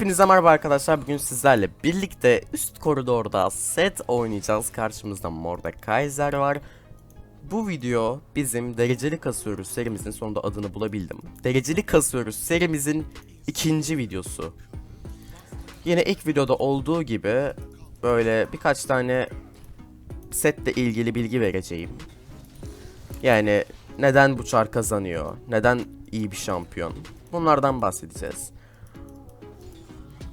Hepinize merhaba arkadaşlar. Bugün sizlerle birlikte üst koridorda set oynayacağız. Karşımızda Mordekaiser var. Bu video bizim dereceli kasıyoruz serimizin sonunda adını bulabildim. Dereceli kasıyoruz serimizin ikinci videosu. Yine ilk videoda olduğu gibi böyle birkaç tane setle ilgili bilgi vereceğim. Yani neden bu çar kazanıyor? Neden iyi bir şampiyon? Bunlardan bahsedeceğiz.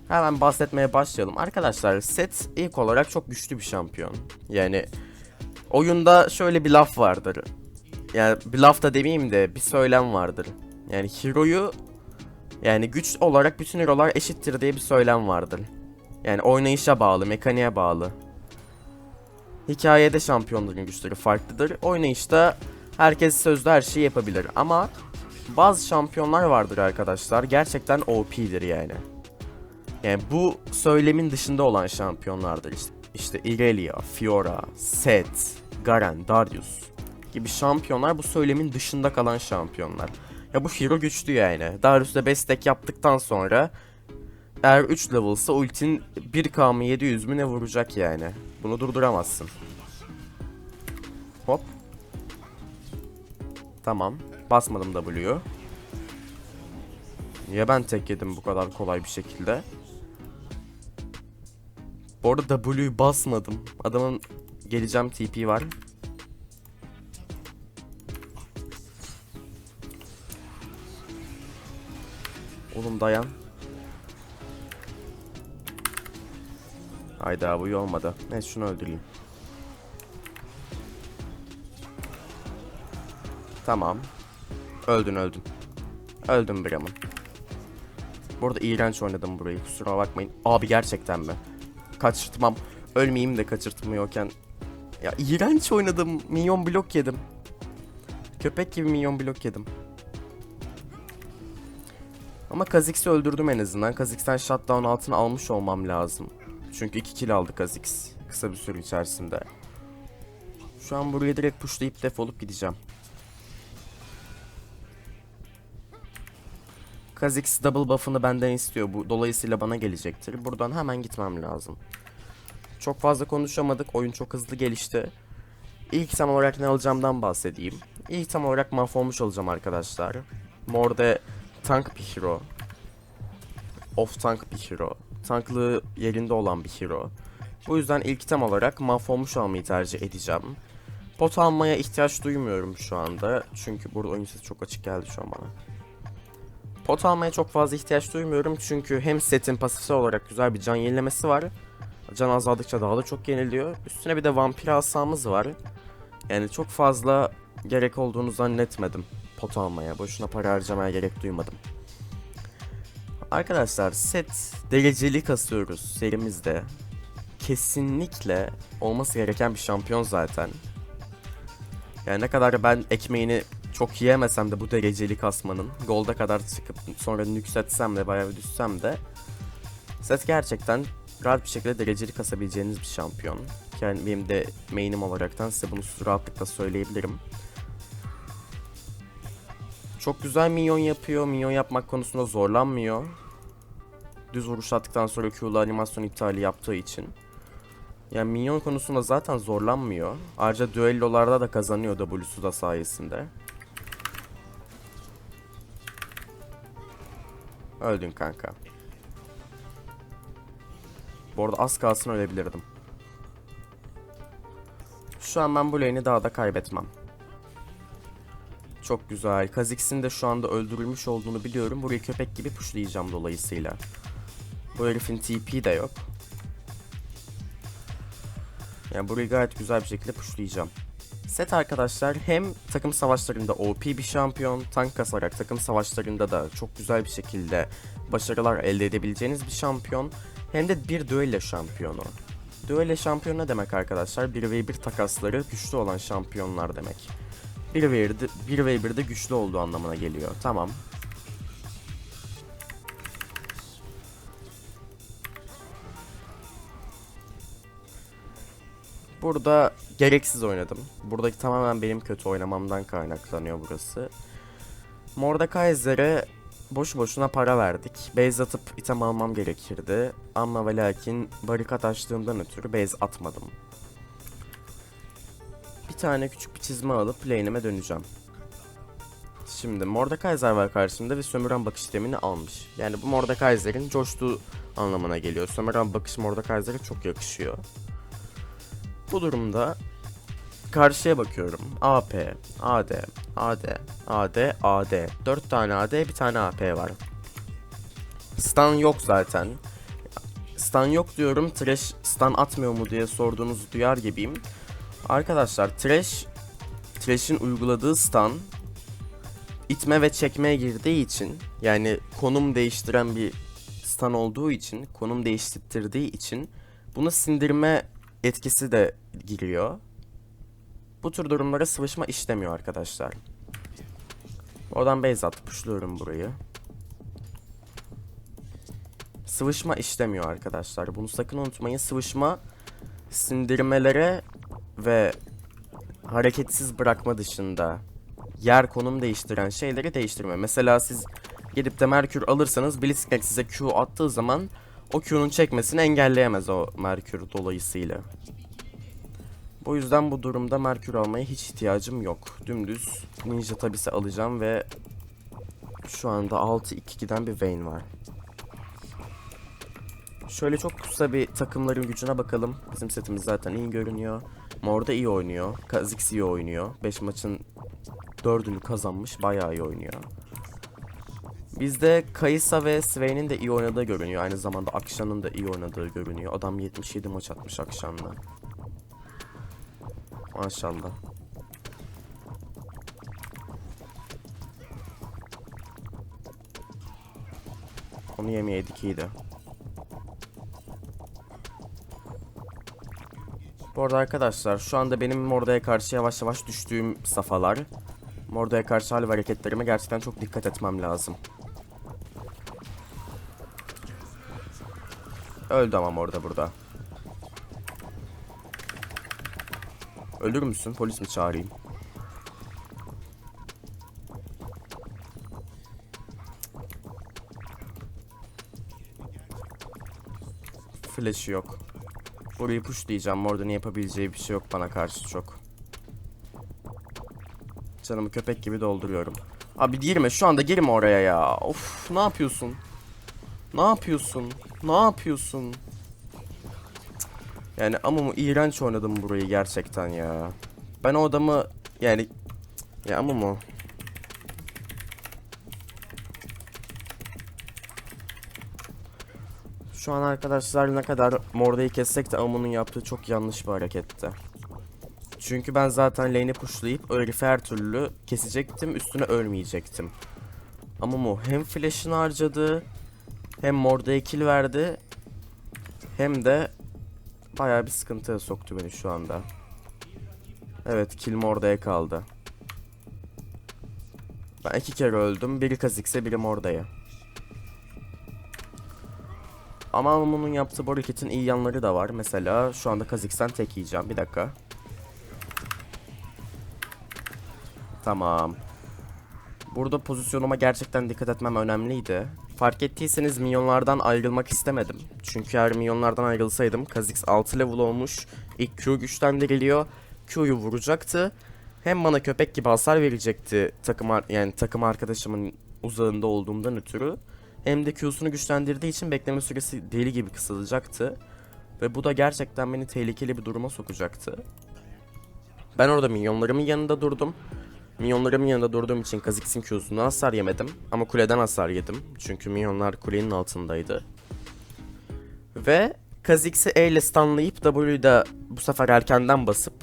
Hemen bahsetmeye başlayalım. Arkadaşlar set ilk olarak çok güçlü bir şampiyon. Yani oyunda şöyle bir laf vardır. Yani bir laf da demeyeyim de bir söylem vardır. Yani hero'yu yani güç olarak bütün hero'lar eşittir diye bir söylem vardır. Yani oynayışa bağlı, mekaniğe bağlı. Hikayede şampiyonların güçleri farklıdır. Oynayışta herkes sözde her şeyi yapabilir ama bazı şampiyonlar vardır arkadaşlar. Gerçekten OP'dir yani. Yani bu söylemin dışında olan şampiyonlardır işte. İşte Irelia, Fiora, Seth, Garen, Darius gibi şampiyonlar bu söylemin dışında kalan şampiyonlar. Ya bu hero güçlü yani. Darius'la bestek yaptıktan sonra eğer 3 level'sa ultin 1k mı 700 mü ne vuracak yani. Bunu durduramazsın. Hop. Tamam. Basmadım W'yu. Niye ben tek yedim bu kadar kolay bir şekilde? Bu arada W'yu basmadım. Adamın geleceğim TP var. Oğlum dayan. Hayda bu iyi olmadı. Neyse şunu öldüreyim. Tamam. Öldün öldün. Öldüm Bram'ın. Burada iğrenç oynadım burayı kusura bakmayın. Abi gerçekten mi? Kaçırtmam. Ölmeyeyim de kaçırtmıyorken. Ya iğrenç oynadım. Minyon blok yedim. Köpek gibi minyon blok yedim. Ama Kha'Zix'i öldürdüm en azından. Kha'Zix'ten shutdown altına almış olmam lazım. Çünkü 2 kill aldı Kha'Zix. Kısa bir süre içerisinde. Şu an buraya direkt pushlayıp defolup gideceğim. Kha'Zix double buff'ını benden istiyor. Bu dolayısıyla bana gelecektir. Buradan hemen gitmem lazım. Çok fazla konuşamadık. Oyun çok hızlı gelişti. İlk tam olarak ne alacağımdan bahsedeyim. İlk tam olarak mahvolmuş olacağım arkadaşlar. Morde tank bir hero. Off tank bir hero. Tanklığı yerinde olan bir hero. Bu yüzden ilk tam olarak mahvolmuş almayı tercih edeceğim. Pot almaya ihtiyaç duymuyorum şu anda. Çünkü burada oyun sesi çok açık geldi şu an bana. Pot almaya çok fazla ihtiyaç duymuyorum çünkü hem setin pasifsel olarak güzel bir can yenilemesi var. Can azaldıkça daha da çok yeniliyor. Üstüne bir de vampir asamız var. Yani çok fazla gerek olduğunu zannetmedim pot almaya. Boşuna para harcamaya gerek duymadım. Arkadaşlar set dereceli kasıyoruz serimizde. Kesinlikle olması gereken bir şampiyon zaten. Yani ne kadar ben ekmeğini çok yiyemesem de bu dereceli kasmanın golda kadar çıkıp sonra nüksetsem de bayağı düşsem de set gerçekten rahat bir şekilde dereceli kasabileceğiniz bir şampiyon. Yani benim de main'im olaraktan size bunu rahatlıkla söyleyebilirim. Çok güzel minyon yapıyor. Minyon yapmak konusunda zorlanmıyor. Düz vuruş attıktan sonra Q'lu animasyon iptali yaptığı için. Yani minyon konusunda zaten zorlanmıyor. Ayrıca düellolarda da kazanıyor W'su da sayesinde. Öldün kanka. Bu arada az kalsın ölebilirdim. Şu an ben bu lane'i daha da kaybetmem. Çok güzel. Kha'Zix'in de şu anda öldürülmüş olduğunu biliyorum. Burayı köpek gibi pushlayacağım dolayısıyla. Bu herifin TP de yok. Yani burayı gayet güzel bir şekilde pushlayacağım. Set arkadaşlar hem takım savaşlarında OP bir şampiyon, tank kasarak takım savaşlarında da çok güzel bir şekilde başarılar elde edebileceğiniz bir şampiyon. Hem de bir düello şampiyonu. Düello şampiyonu ne demek arkadaşlar? 1v1 takasları güçlü olan şampiyonlar demek. 1v1'de, 1v1'de güçlü olduğu anlamına geliyor. Tamam. Burada gereksiz oynadım. Buradaki tamamen benim kötü oynamamdan kaynaklanıyor burası. Mordekaiser'e boşu boşuna para verdik. Base atıp item almam gerekirdi. Ama ve lakin barikat açtığımdan ötürü base atmadım. Bir tane küçük bir çizme alıp lane'ime döneceğim. Şimdi Mordekaiser var karşımda ve sömüren bakış itemini almış. Yani bu Mordekaiser'in coştuğu anlamına geliyor. Sömüren bakış Mordekaiser'e çok yakışıyor. Bu durumda karşıya bakıyorum. AP, AD, AD, AD, AD. 4 tane AD, bir tane AP var. Stun yok zaten. Stun yok diyorum. Trash stun atmıyor mu diye sorduğunuzu duyar gibiyim. Arkadaşlar Trash Trash'in uyguladığı stun itme ve çekmeye girdiği için yani konum değiştiren bir stun olduğu için konum değiştirdiği için bunu sindirme etkisi de giriyor. Bu tür durumlara sıvışma işlemiyor arkadaşlar. Oradan base at pushluyorum burayı. Sıvışma işlemiyor arkadaşlar. Bunu sakın unutmayın. Sıvışma sindirmelere ve hareketsiz bırakma dışında yer konum değiştiren şeyleri değiştirmiyor. Mesela siz gidip de Merkür alırsanız Blitzcrank size Q attığı zaman o Q'nun çekmesini engelleyemez o Merkür dolayısıyla. Bu yüzden bu durumda Merkür almaya hiç ihtiyacım yok. Dümdüz Ninja Tabis'i alacağım ve şu anda 6-2 giden bir Vayne var. Şöyle çok kısa bir takımların gücüne bakalım. Bizim setimiz zaten iyi görünüyor. Morda iyi oynuyor. Kha'Zix iyi oynuyor. 5 maçın 4'ünü kazanmış. Bayağı iyi oynuyor. Bizde Kaysa ve Swain'in de iyi oynadığı görünüyor. Aynı zamanda Akşan'ın da iyi oynadığı görünüyor. Adam 77 maç atmış Akşan'la. Maşallah. Onu yemeyeydik iyiydi. Bu arada arkadaşlar şu anda benim Morda'ya karşı yavaş yavaş düştüğüm safhalar. Morda'ya karşı hal ve hareketlerime gerçekten çok dikkat etmem lazım. Öldü ama Morda burada. Ölür müsün? Polis mi çağırayım? Flash'ı yok. Burayı push diyeceğim. Mordan'ın yapabileceği bir şey yok bana karşı çok. Canımı köpek gibi dolduruyorum. Abi girme şu anda girme oraya ya. Of ne yapıyorsun? Ne yapıyorsun? Ne yapıyorsun? Yani ama iğrenç oynadım burayı gerçekten ya. Ben o adamı yani ya ama mı? Şu an arkadaşlar ne kadar Morda'yı kessek de Amu'nun yaptığı çok yanlış bir hareketti. Çünkü ben zaten lane'i pushlayıp o herifi her türlü kesecektim, üstüne ölmeyecektim. Ama mu hem flash'ını harcadı, hem Morda'ya kill verdi, hem de bayağı bir sıkıntıya soktu beni şu anda. Evet, kill Morda'ya kaldı. Ben iki kere öldüm, biri Kha'Zix'e, biri Morda'ya. Ama Amu'nun yaptığı bu hareketin iyi yanları da var. Mesela şu anda Kha'Zix'ten tek yiyeceğim. Bir dakika. Tamam. Burada pozisyonuma gerçekten dikkat etmem önemliydi. Fark ettiyseniz minyonlardan ayrılmak istemedim. Çünkü eğer minyonlardan ayrılsaydım Kha'Zix 6 level olmuş. İlk Q güçlendiriliyor. Q'yu vuracaktı. Hem bana köpek gibi hasar verecekti takım yani takım arkadaşımın uzağında olduğumdan ötürü. Hem de Q'sunu güçlendirdiği için bekleme süresi deli gibi kısalacaktı. Ve bu da gerçekten beni tehlikeli bir duruma sokacaktı. Ben orada minyonlarımın yanında durdum. Minyonlarımın yanında durduğum için Kha'Zix'in Q'sunu hasar yemedim. Ama kuleden hasar yedim. Çünkü minyonlar kulenin altındaydı. Ve Kha'Zix'i E ile stunlayıp W'yu da bu sefer erkenden basıp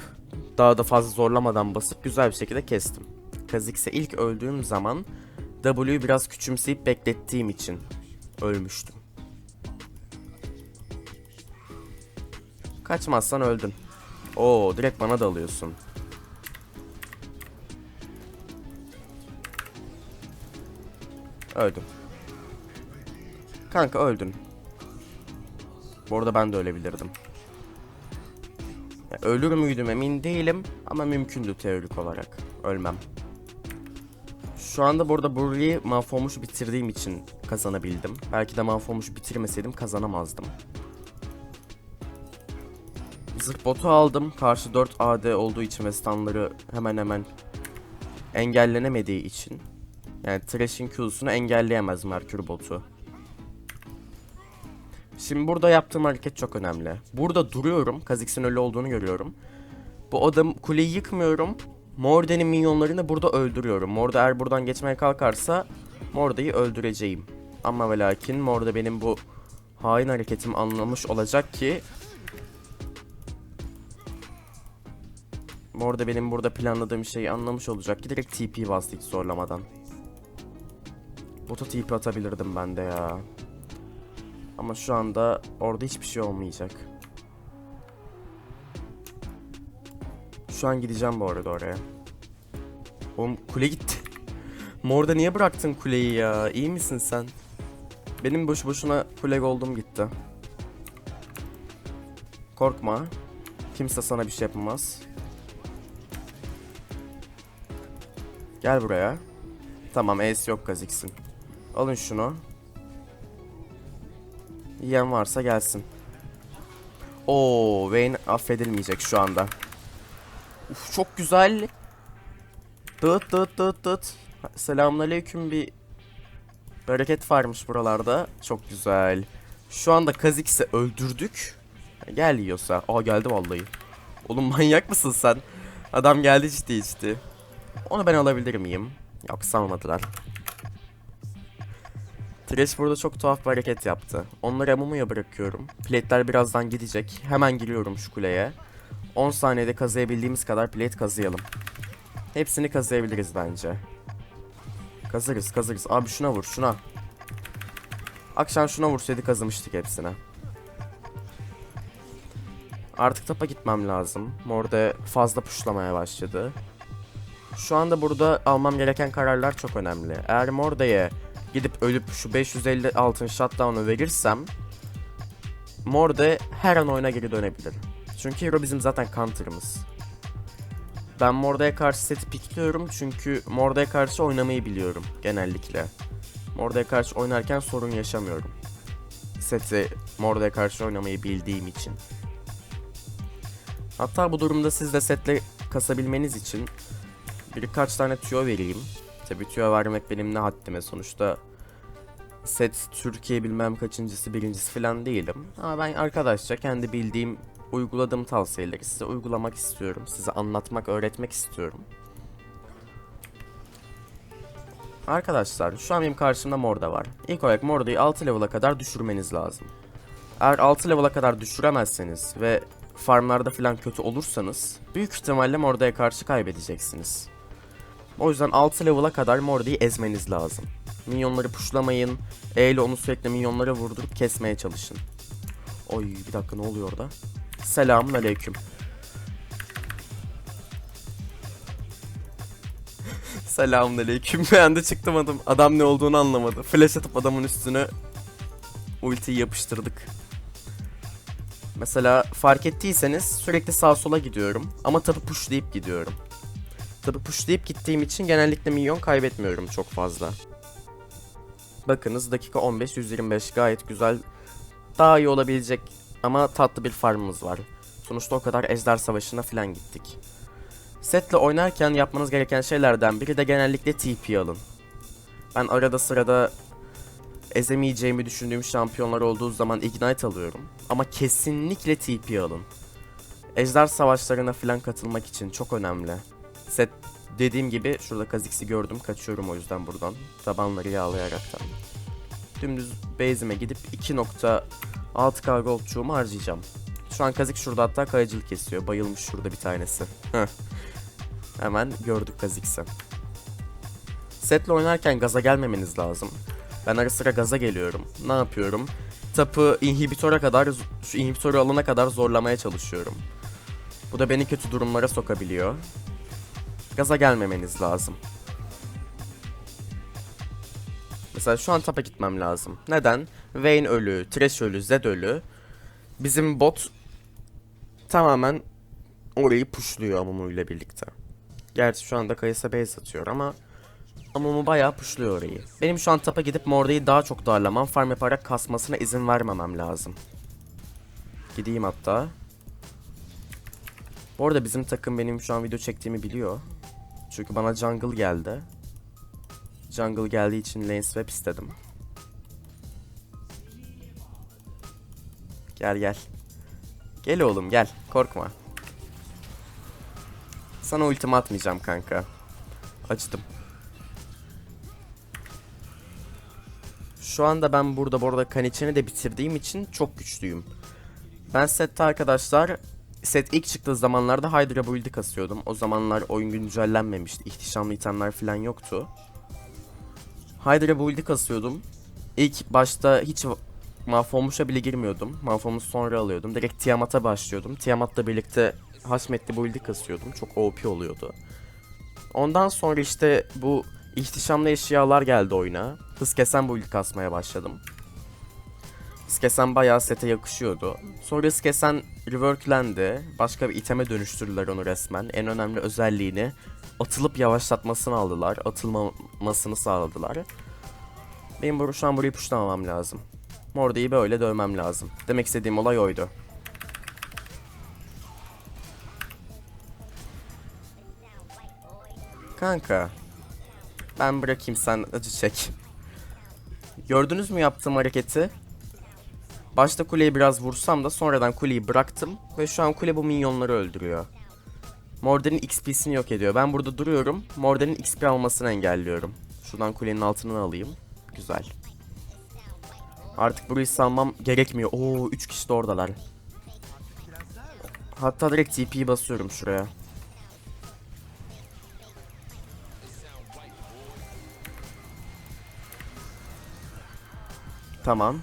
daha da fazla zorlamadan basıp güzel bir şekilde kestim. Kha'Zix'e ilk öldüğüm zaman W'yu biraz küçümseyip beklettiğim için ölmüştüm. Kaçmazsan öldün. Oo direkt bana da Öldüm. Kanka öldün. Bu arada ben de ölebilirdim. Ya, ölür müydüm emin değilim ama mümkündü teorik olarak. Ölmem. Şu anda burada burayı mahvolmuş bitirdiğim için kazanabildim. Belki de mahvolmuş bitirmeseydim kazanamazdım. Zırh botu aldım. Karşı 4 AD olduğu için ve stunları hemen hemen engellenemediği için. Yani Thresh'in Q'sunu engelleyemez Merkür botu. Şimdi burada yaptığım hareket çok önemli. Burada duruyorum. Kha'Zix'in ölü olduğunu görüyorum. Bu adam kuleyi yıkmıyorum. Morden'in minyonlarını burada öldürüyorum. Morde eğer buradan geçmeye kalkarsa Morde'yi öldüreceğim. Ama ve lakin Morde benim bu hain hareketimi anlamış olacak ki Morde benim burada planladığım şeyi anlamış olacak ki direkt TP bastı zorlamadan. Bota TP atabilirdim ben de ya. Ama şu anda orada hiçbir şey olmayacak. Şu an gideceğim bu arada oraya. Oğlum kule gitti. Morda niye bıraktın kuleyi ya? İyi misin sen? Benim boş boşuna kule gold'um gitti. Korkma. Kimse sana bir şey yapamaz. Gel buraya. Tamam ace yok Kha'Zix'in. Alın şunu. Yiyen varsa gelsin. Oo, Vayne affedilmeyecek şu anda. Uf, çok güzel. Dıt dıt dıt dıt. Selamünaleyküm bir bereket varmış buralarda. Çok güzel. Şu anda Kha'Zix'i öldürdük. Gel yiyorsa. Aa geldi vallahi. Oğlum manyak mısın sen? Adam geldi ciddi ciddi. Onu ben alabilir miyim? Yok salmadılar. Thresh burada çok tuhaf bir hareket yaptı. Onları Amumu'ya bırakıyorum. Plate'ler birazdan gidecek. Hemen giriyorum şu kuleye. 10 saniyede kazıyabildiğimiz kadar plate kazıyalım. Hepsini kazıyabiliriz bence. Kazırız kazırız. Abi şuna vur şuna. Akşam şuna vursaydı kazımıştık hepsine. Artık tapa gitmem lazım. Morde fazla puşlamaya başladı. Şu anda burada almam gereken kararlar çok önemli. Eğer Morde'ye gidip ölüp şu 550 altın shutdown'u verirsem Morde her an oyuna geri dönebilir. Çünkü hero bizim zaten counter'ımız. Ben Morde'ye karşı seti pikliyorum çünkü Morde'ye karşı oynamayı biliyorum genellikle. Morde'ye karşı oynarken sorun yaşamıyorum. Seti Morde'ye karşı oynamayı bildiğim için. Hatta bu durumda siz de setle kasabilmeniz için birkaç tane tüyo vereyim. Tabii tüyo vermek benim ne haddime sonuçta set Türkiye bilmem kaçıncısı birincisi falan değilim. Ama ben arkadaşça kendi bildiğim uyguladığım tavsiyeleri size uygulamak istiyorum. Size anlatmak, öğretmek istiyorum. Arkadaşlar şu an benim karşımda Morda var. İlk olarak Morda'yı 6 level'a kadar düşürmeniz lazım. Eğer 6 level'a kadar düşüremezseniz ve farmlarda falan kötü olursanız büyük ihtimalle Morda'ya karşı kaybedeceksiniz. O yüzden 6 level'a kadar Morda'yı ezmeniz lazım. Minyonları pushlamayın. E ile onu sürekli minyonlara vurdurup kesmeye çalışın. Oy bir dakika ne oluyor orada? Selamun aleyküm. Selamun aleyküm. Ben de çıktım adam. Adam ne olduğunu anlamadı. Flash atıp adamın üstüne ultiyi yapıştırdık. Mesela fark ettiyseniz sürekli sağa sola gidiyorum. Ama tabi pushlayıp gidiyorum. Tabi pushlayıp gittiğim için genellikle minyon kaybetmiyorum çok fazla. Bakınız dakika 15 125 gayet güzel. Daha iyi olabilecek ama tatlı bir farmımız var. Sonuçta o kadar ejder savaşına falan gittik. Setle oynarken yapmanız gereken şeylerden biri de genellikle TP alın. Ben arada sırada ezemeyeceğimi düşündüğüm şampiyonlar olduğu zaman Ignite alıyorum. Ama kesinlikle TP alın. Ejder savaşlarına falan katılmak için çok önemli. Set dediğim gibi şurada Kha'Zix'i gördüm. Kaçıyorum o yüzden buradan. Tabanları yağlayaraktan. Dümdüz base'ime gidip 2.6k goldçuğumu harcayacağım. Şu an Kha'Zix şurada hatta kayıcılık kesiyor. Bayılmış şurada bir tanesi. Hemen gördük Kha'Zix'i. Setle oynarken gaza gelmemeniz lazım. Ben ara sıra gaza geliyorum. Ne yapıyorum? Tapı inhibitora kadar, şu inhibitörü alana kadar zorlamaya çalışıyorum. Bu da beni kötü durumlara sokabiliyor. Gaza gelmemeniz lazım. Mesela şu an tapa gitmem lazım. Neden? Vayne ölü, Thresh ölü, Zed ölü. Bizim bot tamamen orayı pushluyor Amumu ile birlikte. Gerçi şu anda Kayısa base atıyor ama bu bayağı puşluyor orayı. Benim şu an tapa gidip Morde'yi daha çok darlamam, farm yaparak kasmasına izin vermemem lazım. Gideyim hatta. Bu arada bizim takım benim şu an video çektiğimi biliyor. Çünkü bana jungle geldi. Jungle geldiği için lane swap istedim. Gel gel. Gel oğlum gel. Korkma. Sana ultimi atmayacağım kanka. Acıdım. Şu anda ben burada bu arada Kaniçen'i de bitirdiğim için çok güçlüyüm. Ben sette arkadaşlar set ilk çıktığı zamanlarda Hydra build'i kasıyordum. O zamanlar oyun güncellenmemişti. İhtişamlı itemler falan yoktu. Hydra build'i kasıyordum. İlk başta hiç Mahvolmuş'a bile girmiyordum. Mahvolmuş sonra alıyordum. Direkt Tiamat'a başlıyordum. Tiamat'la birlikte Haşmetli build'i kasıyordum. Çok OP oluyordu. Ondan sonra işte bu ihtişamlı eşyalar geldi oyuna. Hız kesen build kasmaya başladım. Hız kesen bayağı sete yakışıyordu. Sonra hız kesen reworklendi. Başka bir iteme dönüştürdüler onu resmen. En önemli özelliğini atılıp yavaşlatmasını aldılar. Atılmamasını sağladılar. Benim bu, şu an burayı puşlamamam lazım. Morde'yi böyle dövmem lazım. Demek istediğim olay oydu. Kanka. Ben bırakayım sen acı çek. Gördünüz mü yaptığım hareketi? Başta kuleyi biraz vursam da sonradan kuleyi bıraktım ve şu an kule bu minyonları öldürüyor. Morden'in XP'sini yok ediyor. Ben burada duruyorum. Morden'in XP almasını engelliyorum. Şuradan kulenin altını alayım. Güzel. Artık burayı salmam gerekmiyor. Oo 3 kişi de oradalar. Hatta direkt TP'yi basıyorum şuraya. Tamam.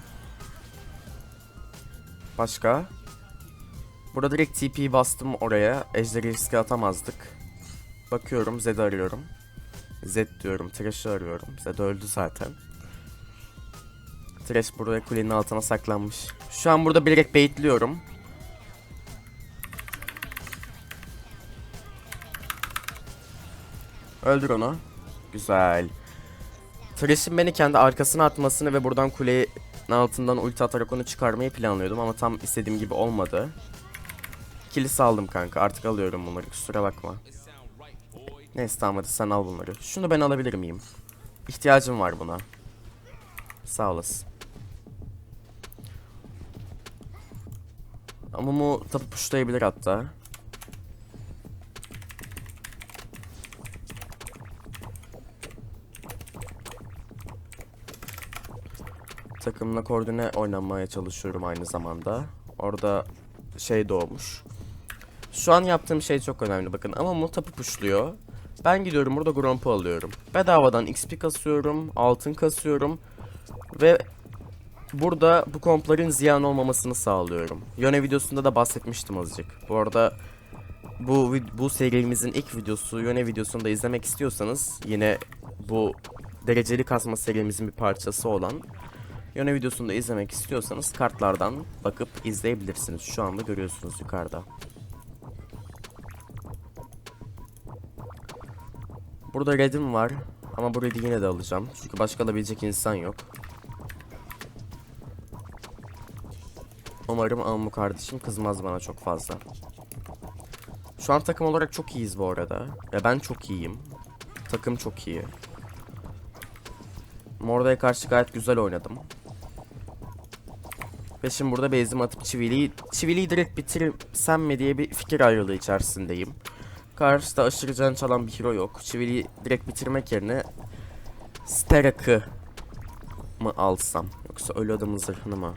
Başka? Burada direkt TP'yi bastım oraya. Ejderi riske atamazdık. Bakıyorum Zed'i arıyorum. Zed diyorum. Thresh'i arıyorum. Zed öldü zaten. Thresh burada kulenin altına saklanmış. Şu an burada bilerek baitliyorum. Öldür onu. Güzel. Thresh'in beni kendi arkasına atmasını ve buradan kulenin altından ulti atarak çıkarmayı planlıyordum ama tam istediğim gibi olmadı. Kilis aldım kanka artık alıyorum bunları kusura bakma. Neyse tamam hadi sen al bunları. Şunu ben alabilir miyim? İhtiyacım var buna. Sağ olasın. Ama mu tapu puşlayabilir hatta. Takımla koordine oynamaya çalışıyorum aynı zamanda. Orada şey doğmuş. Şu an yaptığım şey çok önemli bakın ama mu tapu puşluyor. Ben gidiyorum burada Gromp'u alıyorum. Bedavadan XP kasıyorum, altın kasıyorum ve burada bu kompların ziyan olmamasını sağlıyorum. Yone videosunda da bahsetmiştim azıcık. Bu arada bu bu serimizin ilk videosu Yone videosunu da izlemek istiyorsanız yine bu dereceli kasma serimizin bir parçası olan Yone videosunu da izlemek istiyorsanız kartlardan bakıp izleyebilirsiniz. Şu anda görüyorsunuz yukarıda. Burada red'im var ama bu red'i yine de alacağım. Çünkü başka alabilecek insan yok. Umarım Amu kardeşim kızmaz bana çok fazla. Şu an takım olarak çok iyiyiz bu arada. Ve ben çok iyiyim. Takım çok iyi. Morda'ya karşı gayet güzel oynadım. Ve şimdi burada base'imi atıp Çivili'yi... Çivili'yi direkt bitirsem mi diye bir fikir ayrılığı içerisindeyim. Karşıda aşırı can çalan bir hero yok. Çivili'yi direkt bitirmek yerine... Sterak'ı mı alsam? Yoksa ölü adamın zırhını mı?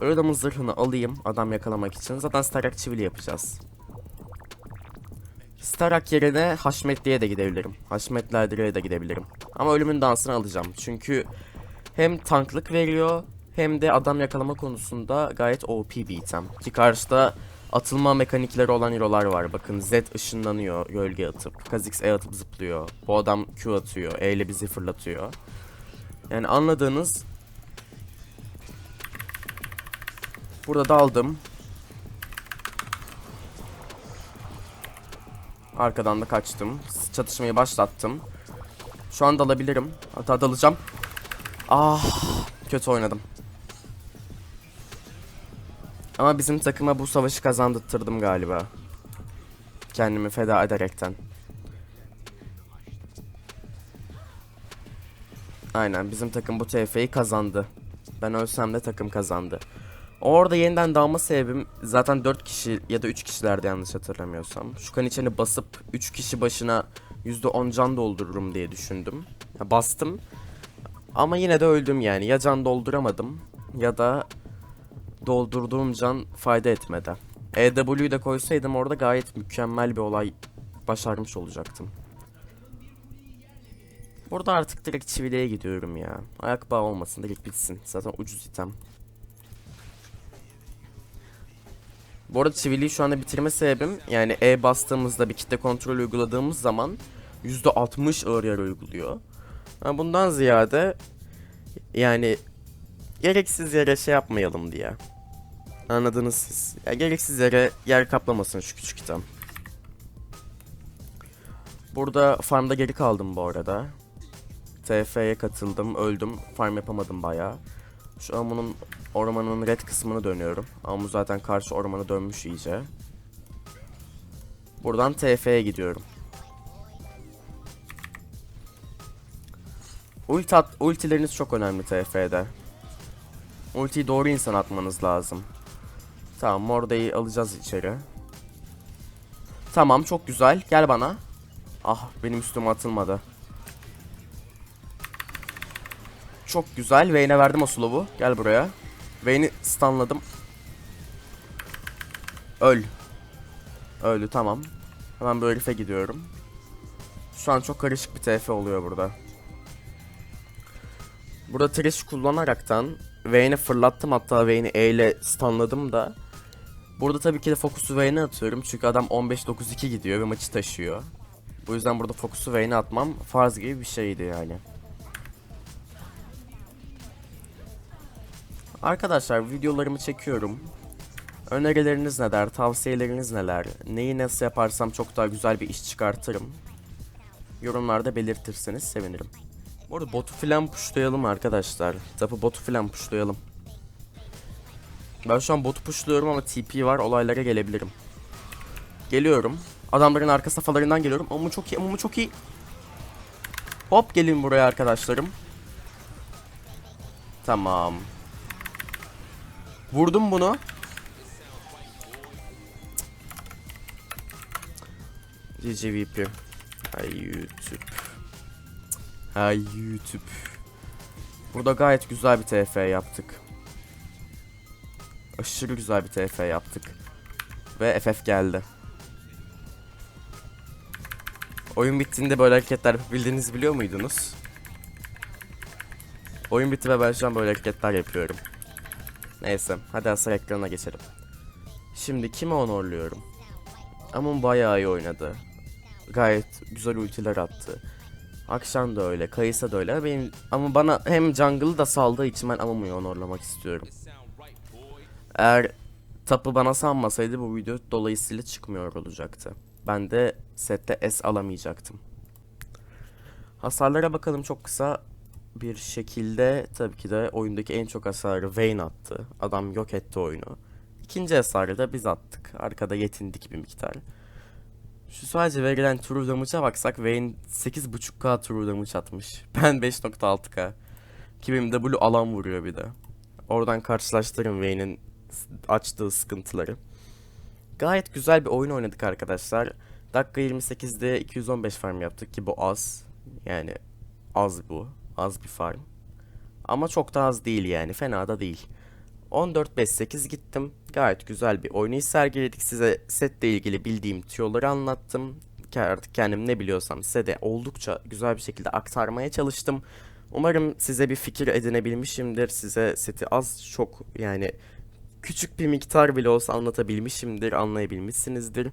Ölü adamın zırhını alayım adam yakalamak için. Zaten Starak Çivili yapacağız. Starak yerine Haşmetli'ye de gidebilirim. Haşmetlerdire'ye de gidebilirim. Ama ölümün dansını alacağım. Çünkü hem tanklık veriyor hem de adam yakalama konusunda gayet OP bir item. Ki karşıda atılma mekanikleri olan hero'lar var. Bakın Z ışınlanıyor gölge atıp. Kha'Zix E atıp zıplıyor. Bu adam Q atıyor. E ile bizi fırlatıyor. Yani anladığınız Burada daldım. Arkadan da kaçtım. Çatışmayı başlattım. Şu an dalabilirim. Hatta dalacağım. Ah, kötü oynadım. Ama bizim takıma bu savaşı kazandırttırdım galiba. Kendimi feda ederekten. Aynen bizim takım bu TF'yi kazandı. Ben ölsem de takım kazandı. Orada yeniden dalma sebebim zaten 4 kişi ya da 3 kişilerdi yanlış hatırlamıyorsam. Şu kan içini basıp 3 kişi başına %10 can doldururum diye düşündüm. Ya bastım. Ama yine de öldüm yani. Ya can dolduramadım ya da doldurduğum can fayda etmedi. EW'yu de koysaydım orada gayet mükemmel bir olay başarmış olacaktım. Burada artık direkt çivileye gidiyorum ya. Ayak bağı olmasın direkt bitsin. Zaten ucuz item. Bu arada çiviliyi şu anda bitirme sebebim yani E bastığımızda bir kitle kontrol uyguladığımız zaman %60 ağır yara uyguluyor. Ha, bundan ziyade yani gereksiz yere şey yapmayalım diye. Anladınız siz. Ya, gereksiz yere yer kaplamasın şu küçük item. Burada farmda geri kaldım bu arada. TF'ye katıldım, öldüm. Farm yapamadım bayağı. Şu an bunun ormanın red kısmını dönüyorum. Ama bu zaten karşı ormanı dönmüş iyice. Buradan TF'ye gidiyorum. Ulti at, ultileriniz çok önemli TF'de. Ultiyi doğru insan atmanız lazım. Tamam Morda'yı alacağız içeri. Tamam çok güzel. Gel bana. Ah benim üstüme atılmadı. Çok güzel. Vayne'e verdim o slow'u. Gel buraya. Vayne'i stunladım. Öl. Öldü tamam. Hemen bu herife gidiyorum. Şu an çok karışık bir TF oluyor burada. Burada Thresh kullanaraktan Vayne'e fırlattım hatta Vayne'i E ile stunladım da. Burada tabii ki de fokusu Vayne'e atıyorum çünkü adam 15-9-2 gidiyor ve maçı taşıyor. Bu yüzden burada fokusu Vayne'e atmam farz gibi bir şeydi yani. Arkadaşlar videolarımı çekiyorum. Önerileriniz neler, tavsiyeleriniz neler, neyi nasıl yaparsam çok daha güzel bir iş çıkartırım. Yorumlarda belirtirseniz sevinirim. Bu arada botu filan puşlayalım arkadaşlar. Tabi botu filan puşlayalım. Ben şu an botu puşluyorum ama TP var olaylara gelebilirim. Geliyorum. Adamların arka safhalarından geliyorum. Ama çok iyi, ama çok iyi. Hop gelin buraya arkadaşlarım. Tamam. Vurdum bunu. GGVP. Hay YouTube. Hay YouTube. Burada gayet güzel bir TF yaptık. Aşırı güzel bir TF yaptık. Ve FF geldi. Oyun bittiğinde böyle hareketler yapabildiğinizi biliyor muydunuz? Oyun bitti ve ben şu an böyle hareketler yapıyorum. Neyse hadi asıl ekranına geçelim. Şimdi kimi honorluyorum? Amon bayağı iyi oynadı. Gayet güzel ultiler attı. Akşam da öyle, Kayısa da öyle. Benim, ama bana hem jungle'ı da saldığı için ben Amumu'yu honorlamak istiyorum. Eğer tapı bana sanmasaydı bu video dolayısıyla çıkmıyor olacaktı. Ben de sette S alamayacaktım. Hasarlara bakalım çok kısa bir şekilde tabii ki de oyundaki en çok hasarı Vayne attı. Adam yok etti oyunu. İkinci hasarı da biz attık. Arkada yetindik bir miktar. Şu sadece verilen true damage'a baksak Vayne 8.5k true damage atmış. Ben 5.6k. Ki benim W alan vuruyor bir de. Oradan karşılaştırın Vayne'in açtığı sıkıntıları. Gayet güzel bir oyun oynadık arkadaşlar. Dakika 28'de 215 farm yaptık ki bu az. Yani az bu. Az bir farm. Ama çok da az değil yani. Fena da değil. 14-5-8 gittim. Gayet güzel bir oynayış sergiledik. Size setle ilgili bildiğim tüyoları anlattım. Artık kendim ne biliyorsam size de oldukça güzel bir şekilde aktarmaya çalıştım. Umarım size bir fikir edinebilmişimdir. Size seti az çok yani küçük bir miktar bile olsa anlatabilmişimdir, anlayabilmişsinizdir.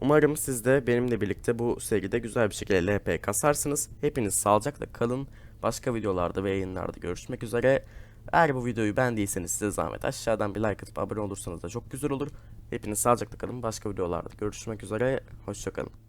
Umarım siz de benimle birlikte bu seride güzel bir şekilde LP kasarsınız. Hepiniz sağlıcakla kalın. Başka videolarda ve yayınlarda görüşmek üzere. Eğer bu videoyu beğendiyseniz size zahmet aşağıdan bir like atıp abone olursanız da çok güzel olur. Hepiniz sağlıcakla kalın. Başka videolarda görüşmek üzere. Hoşçakalın.